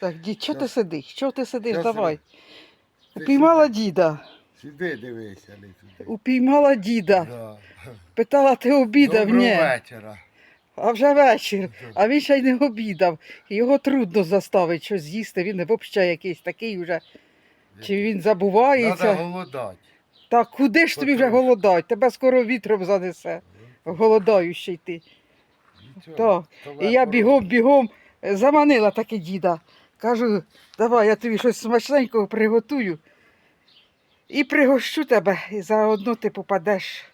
Так, дід, що ти сидиш? Що ти сидиш? Щас Давай. Ти Упіймала діда. Сиди, дивися, не туди. Упіймала діда. Да. Питала, ти обідав? Доброго Ні. вечора. А вже вечір. А він ще й не обідав. Його трудно заставити щось з'їсти. Він взагалі якийсь такий вже. Чи він Надо забувається? голодати. Так куди ж тобі вже голодать? Тебе скоро вітром занесе. Голодаючий ти. Нічого, Так. то І я легко бігом, бігом е, заманила таки діда. Кажу, давай я тобі щось смачненького приготую. І пригощу тебе, і заодно ти попадеш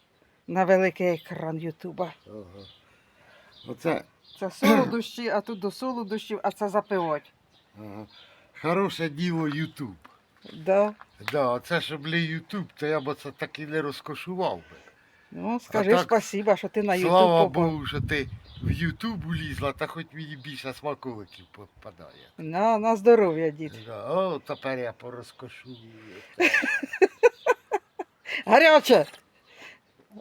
на великий екран Ютуба. Ага. Оце Це солодощі, а тут до солодощів, а це запивати. ага. хороше діло Ютуб. Да. Да, це ж бля Ютуб, то я б оце так і не розкошував би. Ну, скажи так, спасіба, що ти на Ютуб Слава. Богу, що ти в Ютуб улізла, та хоч мені більше смаколиків попадає. На, на здоров'я, дід. Да, О, тепер я порозкошую. Гаряче!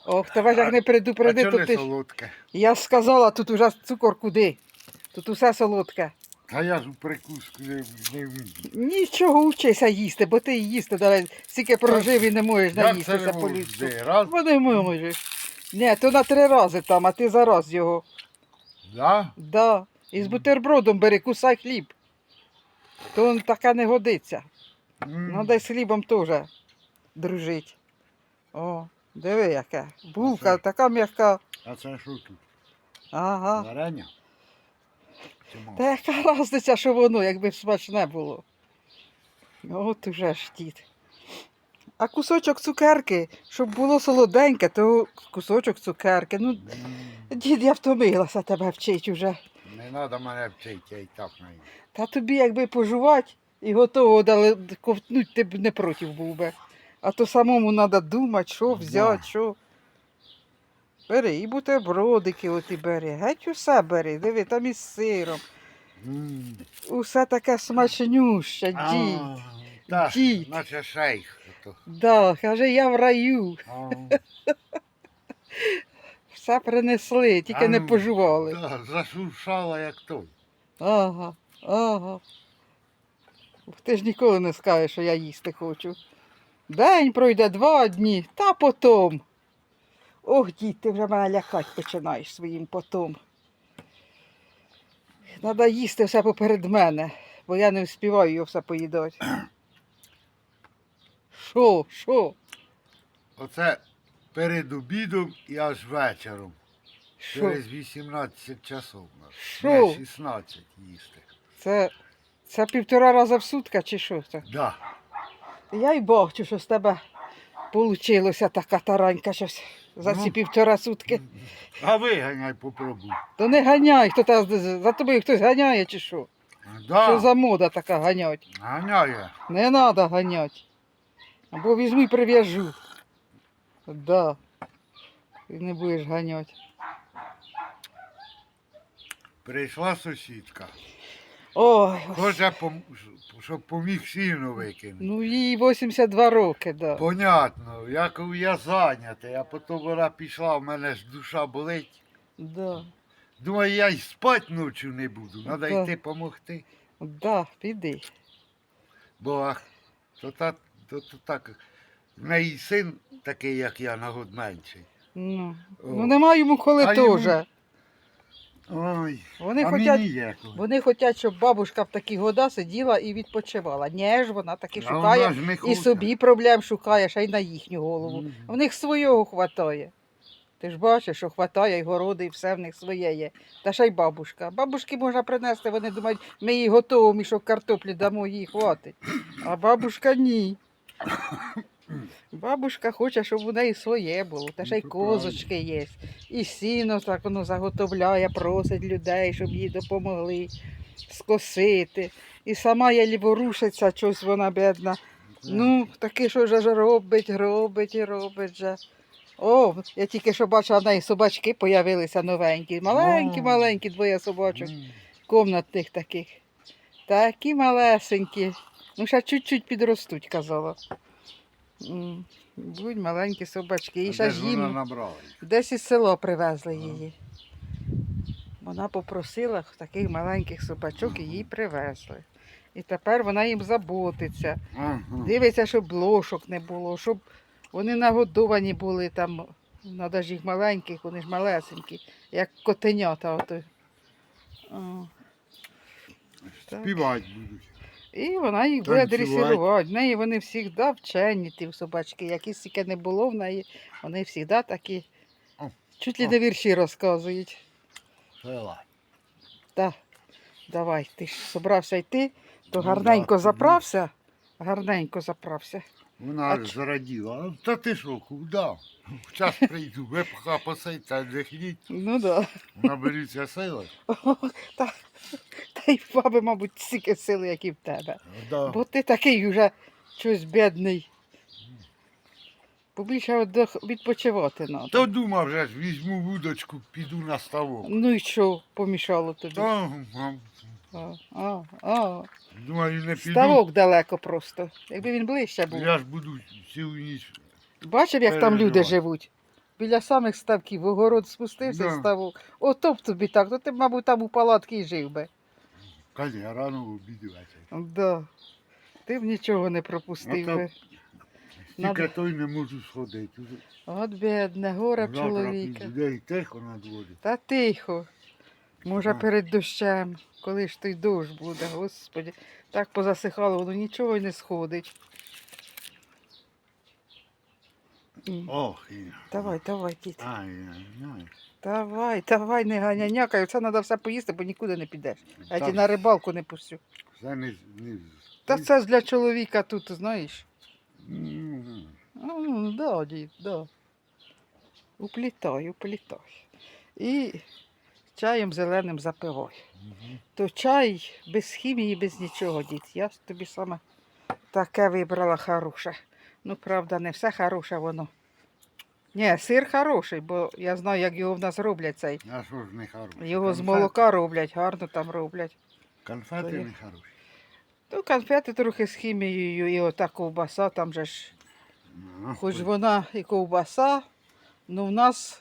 Ох, тебе як не А предупредив, чого то не ти ж. солодке? Я ж сказала, тут уже цукор куди. Тут усе солодке. А я ж у прикуску не, не вмію. Нічого вчися їсти, бо ти їсти давай стільки прожив і не можеш Як це наїстися не по можу? людську. Де, Раз? Бо не можеш. Ні, то на три рази там, а ти зараз його. Да? Да. І з бутербродом бери, кусай хліб. То таке не годиться. Ну, дай з хлібом теж дружить. О, диви яке. Булка Оце. така м'яка. А це що тут? Ага. Варення? Чи мало? Та яка різниця, що воно, якби смачне було. От уже ж дід. А кусочок цукерки, щоб було солоденьке, то кусочок цукерки. Ну, дід, я втомилася тебе вчить уже. Не треба мене вчити, я і так не. Та тобі якби пожувати і готово дали ковтнуть, ти б не проти був би. А то самому треба думати, що взяти, що. Бери і бутербродики оті бери. Геть усе бери, диви, там із сиром. Усе таке смачнюще, дід. Так, дід. наче шейх. Да, каже, я в раю. Все принесли, тільки не пожували. да, Зашуршала як той. Ага, ага. Ти ж ніколи не скажеш, що я їсти хочу. День пройде два дні, та потом. Ох, дід, ти вже мене лякати починаєш своїм потом. Треба їсти все поперед мене, бо я не вспіваю його все поїдати. Що, що, Оце перед обідом і аж вечором. що? Через 18 часов. Що? Не, 16 їсти. Це, це півтора рази в сутка чи що це? Да. Я й бачу, що з тебе получилося така таранька щось за ці Ну. півтора сутки. А виганяй попробуй. То не ганяй, хто та, за тобою хтось ганяє чи що? Да. Що за мода така ганять? Ганяє. Не треба ганяти. Або візьму і прив'яжу. Да. Ти не будеш ганяти. Прийшла сусідка. Ой, Хоче, щоб поміг сіно викинути. ну їй 82 роки, да. Понятно, як я зайнятий, а потім вона пішла, в мене ж душа болить. Да. Думаю, я й спати ночі не буду, треба Да. йти допомогти. Да, піди. Бо ах, то, та, то, то так, в неї син такий, як я, на год менший. Ну, ну нема йому коли А йому- теж. Ой, Вони а хочуть мені ніякого. Вони хочуть, щоб бабушка в такі года сиділа і відпочивала. Ні ж вона таки А шукає вона ж не і хоче. собі проблем шукає, ще й на їхню голову. Мгм. В них свого хватає. Ти ж бачиш, що хватає, і городи, і все в них своє є. Та ще й бабушка. Бабушки можна принести, вони думають, ми їй готово мішок картоплі дамо, їй хватить. А бабушка ні. Бабушка хоче, щоб у неї своє було, та ще й козочки є. І сіно так воно заготовляє, просить людей, щоб їй допомогли скосити. І сама є ворушиться, щось вона бідна. Ну, таке, що вже ж робить, робить і робить же. О, я тільки що бачила, в неї собачки появилися новенькі. Маленькі, маленькі двоє собачок, комнатних таких. Такі малесенькі. Ну, ще чуть-чуть підростуть, казала. М, Будь маленькі собачки. І ще ж їм набрала? десь із села привезли Ага. її. Вона попросила таких маленьких собачок і їй привезли. І тепер вона їм заботиться. Ага. Дивиться, щоб лошок не було, щоб вони нагодовані були там. Надо ж їх маленьких, вони ж малесенькі, як котенята. Ото. О. Так. Співати будуть. І вона їх буде Танцювати. дресирувати. В неї вони завжди вчені, ті собачки. Які стільки не було в неї, вони завжди такі. Чуть ли о. не вірші розказують. Села. Так, давай, ти ж собрався йти, то Ну, гарненько заправся. Гарненько заправся. Вона А зраділа. Та ти що, куди? Час прийду, випха посейта, дихніть, Ну да. наберіться сили. Та, та й баби, мабуть, стільки сили, як і в тебе. Да. Бо ти такий вже щось бідний. Побільше відпочивати треба. То думав вже візьму вудочку, піду на ставок. Ну і що помішало тобі? Та, А, а, а. думаю, не піду. Ставок далеко просто. Якби він ближче був. Я ж буду цілу ніч. Бачив, як там люди живуть. Біля самих ставків, в огород спустився Да. ставок. Ото б тобі так, то ти, б, мабуть, там у палатки і жив би. Каже, рано в обід вечір. Да. Ти б нічого не пропустив Ото би. Тільки той не можу сходити. Уже От бідне, горе завтра чоловіка. Людей тихо на дворі. Та тихо. Може, перед дощем, коли ж той дощ буде, господі. Так позасихало, воно нічого й не сходить. Ох, і... Давай, давай, дід. Ай-яй-яй. Давай, давай, не ганянякай. Це треба все поїсти, бо нікуди не підеш. А я ті на рибалку не пущу. Це не... не... Та це ж для чоловіка тут, знаєш. М, Ну, да, дід, да. Уплітай, уплітай. І чаєм зеленим запивай. мгм. То чай без хімії, без нічого, дід. Я тобі саме таке вибрала хороше. Ну, правда, не все хороше воно. Ні, сир хороший, бо я знаю, як його в нас роблять цей. А що ж не хороше? Його з молока роблять, гарно там роблять. Конфети не хороші. То конфети трохи з хімією, і ота ковбаса, там же ж, Ну, хоч вона і ковбаса, ну в нас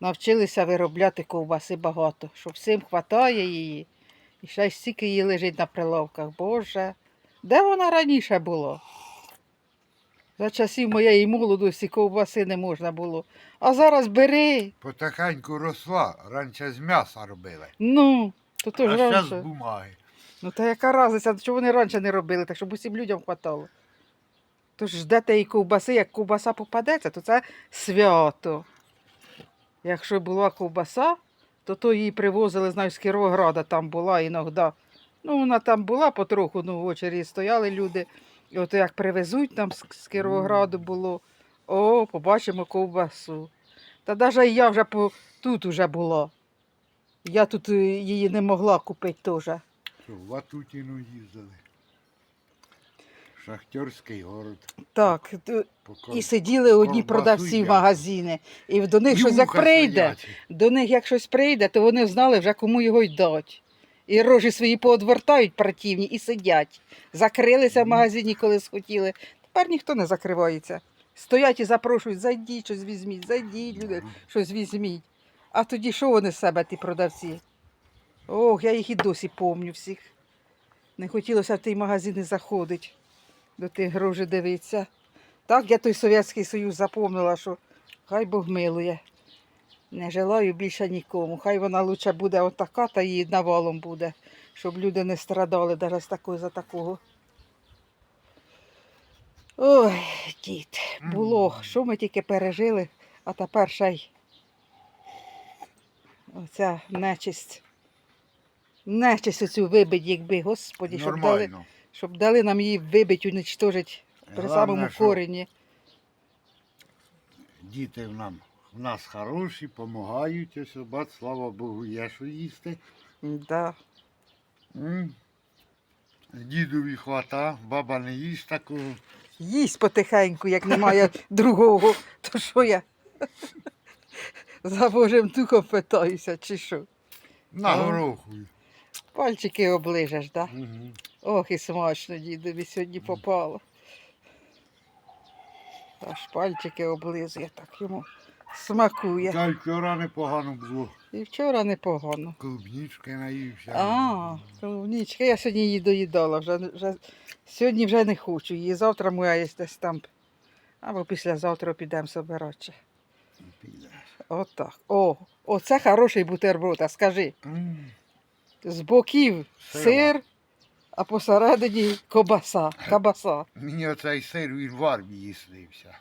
навчилися виробляти ковбаси багато, що всім хватає її. І ще й стільки її лежить на прилавках. Боже, де вона раніше була? За часів моєї молодості ковбаси не можна було. А зараз бери. Потихеньку росла, раніше з м'яса робили. Ну, то то а ж зараз з раніше. бумаги. Ну та яка різниця, чого вони раніше не робили, так щоб усім людям хватало. Тож ждете і ковбаси, як ковбаса попадеться, то це свято. Якщо була ковбаса, то то її привозили, знаю, з Кіровограда там була іноді. Ну, вона там була потроху, ну, в очері стояли люди. І от як привезуть там з, Кіровограду було, о, побачимо ковбасу. Та навіть я вже по, тут уже була. Я тут е, її не могла купити теж. Що, в Ватутіну їздили. Шахтерський город. Так, і сиділи одні продавці в їдять. магазині. І до них щось як прийде, до них як щось прийде, то вони знали вже кому його й дать. І рожі свої поодвертають противні і сидять. Закрилися в магазині, коли схотіли. Тепер ніхто не закривається. Стоять і запрошують, зайдіть, щось візьміть, зайдіть, люди, щось візьміть. А тоді що вони з себе, ті продавці? Ох, я їх і досі помню всіх. Не хотілося в той магазин і заходить, до тих грошей дивитися. Так я той Совєтський Союз запомнила, що хай Бог милує. Не желаю більше нікому. Хай вона лучше буде отака, та її навалом буде, щоб люди не страдали навіть з такої за такого. Ой, дід, було, що ми тільки пережили, а тепер ще й оця нечисть. Нечисть оцю вибить, якби, господі, щоб дали, Нормально. Щоб дали нам її вибить, уничтожить при самому що корені. Діти в нам в нас хороші, допомагають, ось бац, слава Богу, є що їсти. Да. М. Дідові хвата, баба не їсть такого. Їсть потихеньку, як немає другого. То що я за Божим духом питаюся, чи що? На гороху. Пальчики оближеш, да? Мгм. Ох, і смачно дідові сьогодні попало. Аж пальчики облизує, так йому смакує. Та й вчора непогано було. І вчора непогано. Клубнички наївся. А, клубничка, я сьогодні її доїдала, вже, вже, сьогодні вже не хочу її. Завтра моя є десь там. Або післязавтра підемо собирати. Отак. О, оце хороший бутерброд, а скажи. М, З боків сир, а посередині кобаса. Кабаса. Мені оцей сир він в армії снився.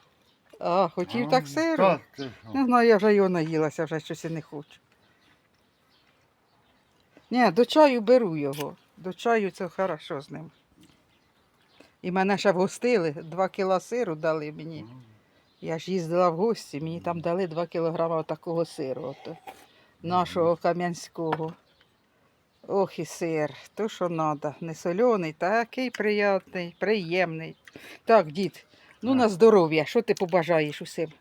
А, хотів А, так сиру? та ти що. Не знаю, я вже його наїлася, вже щось і не хочу. Ні, до чаю беру його. До чаю це хорошо з ним. І мене ще вгостили, два кіла сиру дали мені. Я ж їздила в гості, мені там дали два кілограма такого сиру, ото, нашого кам'янського. Ох і сир, то що треба. Не соляний, такий приятний, приємний. Так, дід, ну на здоров'я, що ти побажаєш усім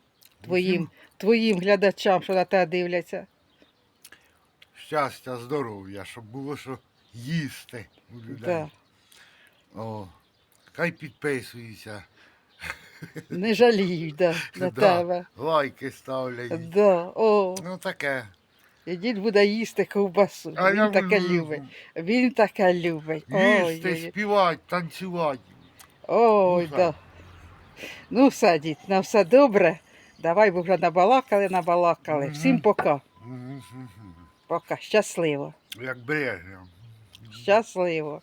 твоїм, твоїм глядачам, що на тебе дивляться? Щастя, здоров'я, щоб було що їсти у людей. Да. О, хай підписуються, Не жаліють да, на Да. тебе. лайки ставлять. Да, о, Ну таке. І дід буде їсти ковбасу. А я Він таке буду любить. Він таке любить. Їсти, ой, співати, танцювати. Ой, Ну, да. Ну, все, дід, на все добре. Давай, бо вже набалакали, набалакали. Всім пока. Мгм. Пока. Щасливо. Як Брежнев. Щасливо.